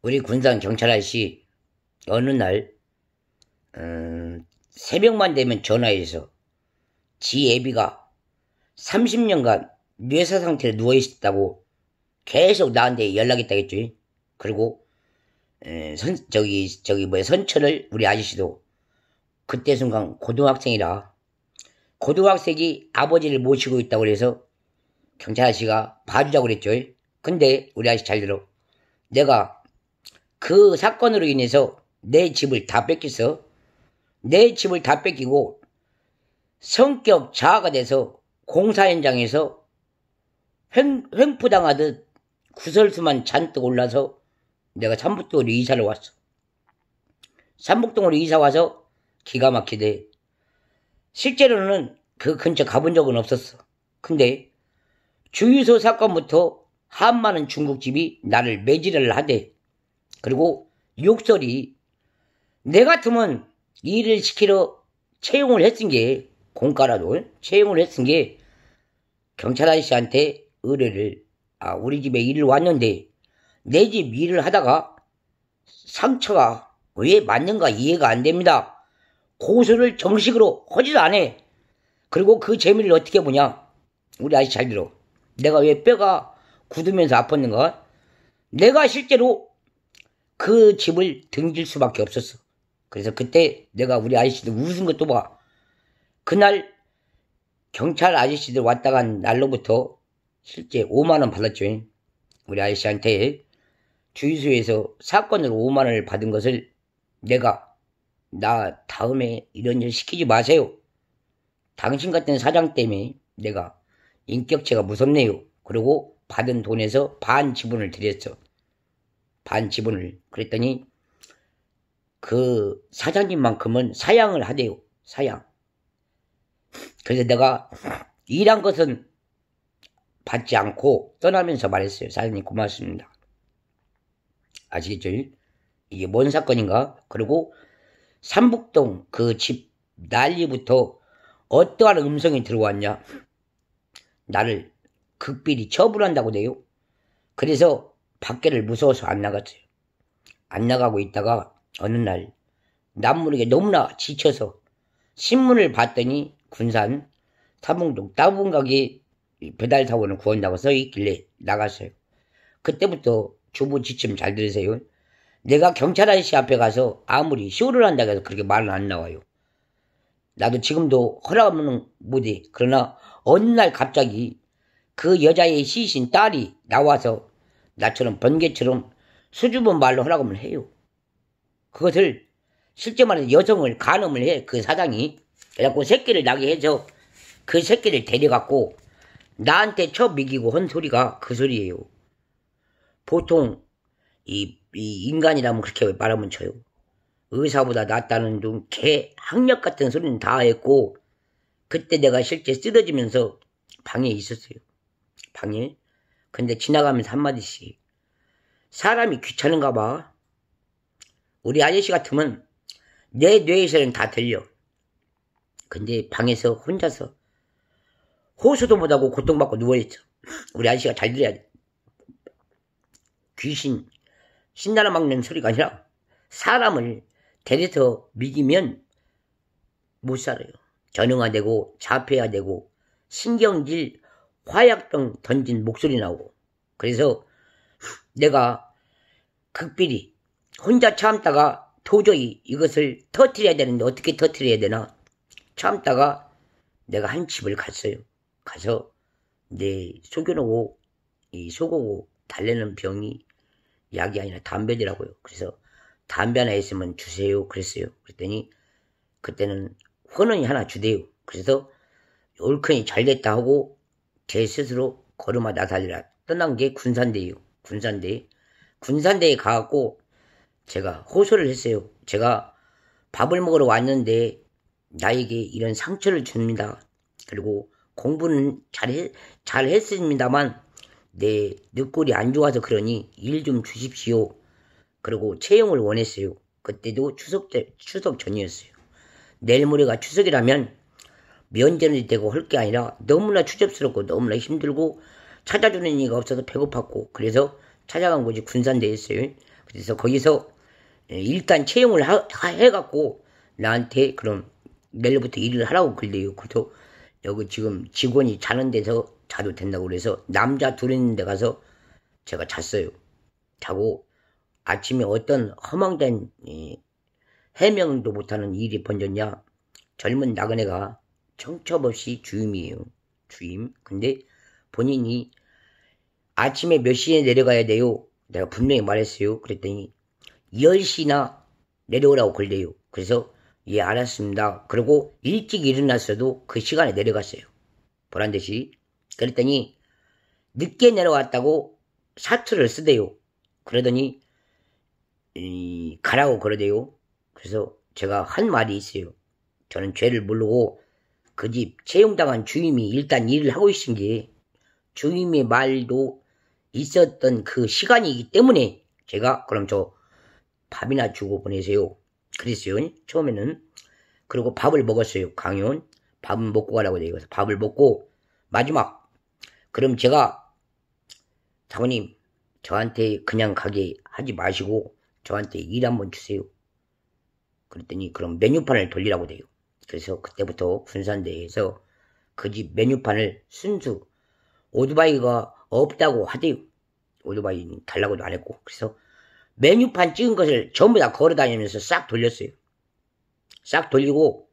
우리 군산 경찰 아저씨 어느 날 음, 새벽만 되면 전화해서 지 애비가 30년간 뇌사 상태로 누워있었다고 계속 나한테 연락했다겠죠. 그리고 에, 선, 저기 저기 뭐야 선처를 우리 아저씨도 그때 순간 고등학생이라 고등학생이 아버지를 모시고 있다고 그래서 경찰 아저씨가 봐주자고 그랬죠. 근데 우리 아저씨 잘 들어. 내가 그 사건으로 인해서 내 집을 다 뺏겼어. 내 집을 다 뺏기고 성격 자아가 돼서 공사 현장에서 횡, 횡포당하듯 구설수만 잔뜩 올라서 내가 삼북동으로 이사를 왔어. 삼북동으로 이사 와서 기가 막히대. 실제로는 그 근처 가본 적은 없었어. 근데 주유소 사건부터 한많은 중국집이 나를 매질을 하대. 그리고 욕설이 내 같으면 일을 시키러 채용을 했은 게 공가라도 채용을 했은 게 경찰 아저씨한테 의뢰를 아 우리 집에 일을 왔는데 내 집 일을 하다가 상처가 왜 맞는가 이해가 안 됩니다. 고소를 정식으로 하지도 않아. 그리고 그 재미를 어떻게 보냐? 우리 아저씨 잘 들어. 내가 왜 뼈가 굳으면서 아팠는가? 내가 실제로 그 집을 등질 수밖에 없었어. 그래서 그때 내가 우리 아저씨들 웃은 것도 봐. 그날 경찰 아저씨들 왔다 간 날로부터 실제 5만원 받았죠. 우리 아저씨한테 주유소에서 사건으로 5만원을 받은 것을 내가 나 다음에 이런 일 시키지 마세요. 당신 같은 사장 때문에 내가 인격체가 무섭네요. 그리고 받은 돈에서 반 지분을 드렸어. 반 지분을. 그랬더니 그 사장님만큼은 사양을 하대요. 사양. 그래서 내가 일한 것은 받지 않고 떠나면서 말했어요. 사장님 고맙습니다. 아시겠죠? 이게 뭔 사건인가? 그리고 삼북동 그 집 난리부터 어떠한 음성이 들어왔냐? 나를 극비리 처분한다고 돼요. 그래서 밖에를 무서워서 안 나갔어요. 안 나가고 있다가 어느 날 남모르게 너무나 지쳐서 신문을 봤더니 군산 사봉동 따분가게 배달 사원을 구한다고 써 있길래 나갔어요. 그때부터 주부 지침 잘 들으세요. 내가 경찰 아저씨 앞에 가서 아무리 쇼를 한다고 해서 그렇게 말은 안 나와요. 나도 지금도 허락하면 못해. 그러나 어느 날 갑자기 그 여자의 시신 딸이 나와서 나처럼 번개처럼 수줍은 말로 허락하면 해요. 그것을 실제 말해서 여성을 간음을 해. 그 사장이. 그래갖고 새끼를 나게 해서 그 새끼를 데려갖고 나한테 쳐 미기고 한 소리가 그 소리예요. 보통 이, 이 인간이라면 그렇게 말하면 쳐요. 의사보다 낫다는 둥 개 학력 같은 소리는 다 했고 그때 내가 실제 쓰러지면서 방에 있었어요. 방에. 근데 지나가면서 한마디씩 사람이 귀찮은가 봐. 우리 아저씨 같으면 내 뇌에서는 다 들려. 근데 방에서 혼자서 호수도 못하고 고통받고 누워있어. 우리 아저씨가 잘 들어야 돼. 귀신, 신나라 막는 소리가 아니라 사람을 데려서 미기면 못 살아요. 전응화되고 자폐화되고 신경질, 화약병 던진 목소리 나오고 그래서 내가 극비리 혼자 참다가 도저히 이것을 터트려야 되는데 어떻게 터트려야 되나 참다가 내가 한 집을 갔어요. 가서 내 속여놓고 이 속오고 달래는 병이 약이 아니라 담배더라고요. 그래서 담배 하나 있으면 주세요. 그랬어요. 그랬더니 그때는 헌원이 하나 주대요. 그래서 올큰이 잘 됐다 하고 제 스스로 걸음아 나살리라 떠난 게 군산대예요. 군산대. 군산대에 가갖고 제가 호소를 했어요. 제가 밥을 먹으러 왔는데 나에게 이런 상처를 줍니다. 그리고 공부는 잘, 잘 했습니다만 내 늑골이 안 좋아서 그러니 일 좀 주십시오. 그리고 채용을 원했어요. 그때도 추석 때, 추석 전이었어요. 내일 모레가 추석이라면 면전이 되고 할 게 아니라 너무나 추접스럽고 너무나 힘들고 찾아주는 이가 없어서 배고팠고 그래서 찾아간 곳이 군산대였어요. 그래서 거기서 예, 일단 채용을 하, 해갖고 나한테 그럼 내일부터 일을 하라고 그래요. 그래서 여기 지금 직원이 자는 데서 자도 된다고 그래서 남자 둘 있는 데 가서 제가 잤어요. 자고 아침에 어떤 허망된 해명도 못하는 일이 번졌냐 젊은 나그네가 청첩 없이 주임이에요. 주임. 근데 본인이 아침에 몇 시에 내려가야 돼요? 내가 분명히 말했어요. 그랬더니 10시나 내려오라고 그래요. 그래서 예 알았습니다. 그리고 일찍 일어났어도 그 시간에 내려갔어요. 보란 듯이. 그랬더니 늦게 내려왔다고 사투를 쓰대요. 그러더니 이, 가라고 그러대요. 그래서 제가 한 말이 있어요. 저는 죄를 모르고 그 집 채용당한 주임이 일단 일을 하고 있은 게 주임의 말도 있었던 그 시간이기 때문에 제가 그럼 저 밥이나 주고 보내세요. 그랬어요. 처음에는. 그리고 밥을 먹었어요. 강연. 밥은 먹고 가라고 돼요. 그래서 밥을 먹고 마지막 그럼 제가 사모님 저한테 그냥 가게 하지 마시고 저한테 일 한번 주세요. 그랬더니 그럼 메뉴판을 돌리라고 돼요. 그래서 그때부터 군산대에서 그 집 메뉴판을 순수 오토바이가 없다고 하대요. 오토바이 달라고도 안 했고 그래서 메뉴판 찍은 것을 전부 다 걸어 다니면서 싹 돌렸어요. 싹 돌리고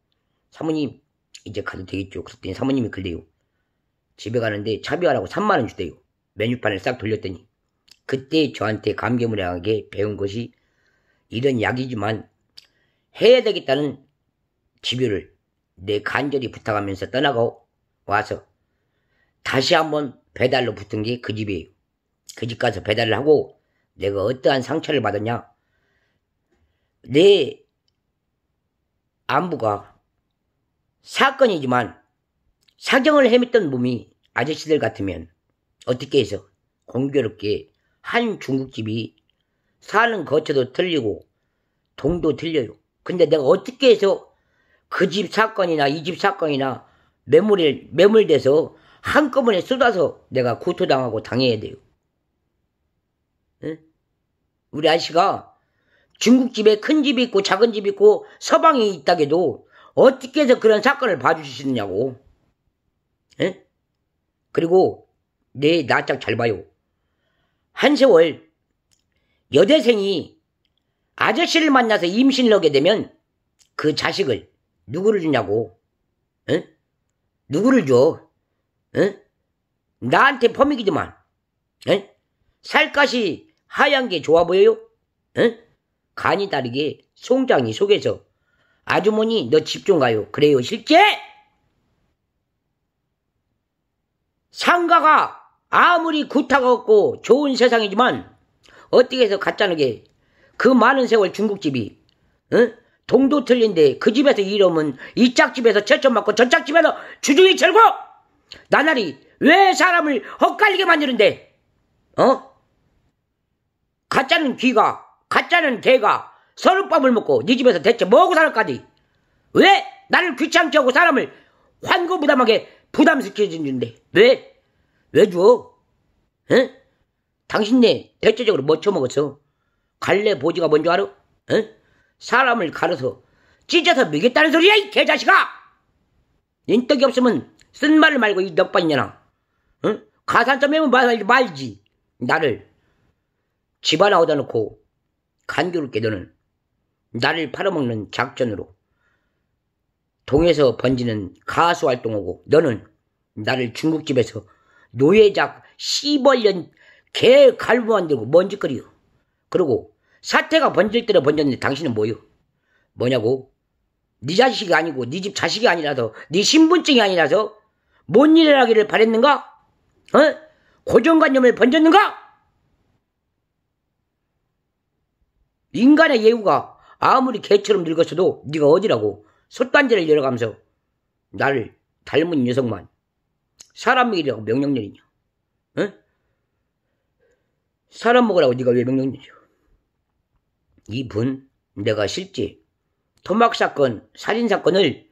사모님 이제 가도 되겠죠. 그랬더니 사모님이 그래요. 집에 가는데 차비하라고 3만원 주대요. 메뉴판을 싹 돌렸더니 그때 저한테 감개무량하게 배운 것이 이런 약이지만 해야 되겠다는 집요를 내 간절히 부탁하면서 떠나고 와서 다시 한번 배달로 붙은 게 그 집이에요. 그 집 가서 배달을 하고 내가 어떠한 상처를 받았냐? 내 안부가 사건이지만 사경을 헤맸던 몸이 아저씨들 같으면 어떻게 해서 공교롭게 한 중국집이 사는 거처도 틀리고 동도 틀려요. 근데 내가 어떻게 해서 그 집 사건이나 이 집 사건이나 매물에 매물돼서 한꺼번에 쏟아서 내가 구토당하고 당해야 돼요. 응? 우리 아저씨가 중국집에 큰 집이 있고 작은 집이 있고 서방이 있다게도 어떻게 해서 그런 사건을 봐주시느냐고. 응? 그리고 내 낯짝 잘 봐요. 한 세월 여대생이 아저씨를 만나서 임신을 하게 되면 그 자식을 누구를 주냐고. 응? 누구를 줘? 응? 나한테 퍼미기지만. 응? 살갗이 하얀 게 좋아 보여요? 응? 간이 다르게 송장이 속에서 아주머니 너 집 좀 가요. 그래요 실제? 상가가 아무리 구타가 없고 좋은 세상이지만 어떻게 해서 가짜는 게 그 많은 세월 중국집이 응? 동도 틀린데 그 집에서 이러면 이 짝집에서 철점 맞고 저 짝집에서 주둥이 철고 나날이 왜 사람을 헛갈리게 만드는데 어? 가짜는 귀가 가짜는 개가 서른밥을 먹고 네 집에서 대체 뭐하고 살까지 왜 나를 귀찮게 하고 사람을 환고부담하게 부담시켜주는데 왜? 왜 줘? 응? 당신네 대체적으로 뭐 처먹었어? 갈래 보지가 뭔 줄 알아? 응? 사람을 가려서 찢어서 먹겠다는 소리야 이 개자식아! 인떡이 없으면 쓴 말을 말고 이 넉반이냐나 응? 가산점이면 말, 말지 나를 집안에 얻어 놓고 간교롭게 너는 나를 팔아먹는 작전으로 동에서 번지는 가수 활동하고 너는 나를 중국집에서 노예작 시벌년 개 갈부 만들고 먼지거리요. 그리고 사태가 번질 대로 번졌는데 당신은 뭐요? 뭐냐고? 네 자식이 아니고 네 집 자식이 아니라서 네 신분증이 아니라서 뭔 일을 하기를 바랬는가? 어? 고정관념을 번졌는가? 인간의 예우가 아무리 개처럼 늙었어도 네가 어디라고 솥단지를 열어가면서 나를 닮은 녀석만 사람이라고 명령 내리냐? 어? 사람 먹으라고 네가 왜 명령 내려? 이분 내가 실제 토막 사건, 살인 사건을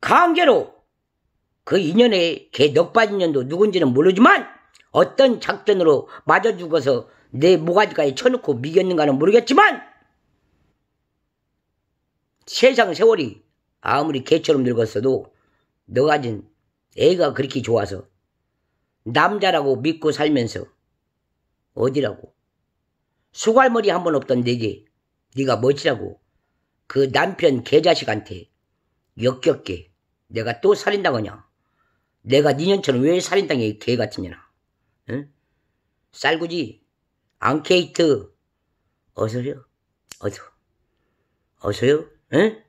강제로 그 인연의 개 넉바진 년도 누군지는 모르지만 어떤 작전으로 맞아 죽어서 내 모가지까지 쳐놓고 미겼는가는 모르겠지만 세상 세월이 아무리 개처럼 늙었어도 너 가진 애가 그렇게 좋아서 남자라고 믿고 살면서 어디라고 수갈머리 한 번 없던 내게 네가 멋지라고 그 남편 개자식한테 역겹게 내가 또 살인당하냐 내가 니년처럼 왜 살인당해 개 같은 년아 응? 쌀구지 앙케이트 어서요 어서 어서요 응?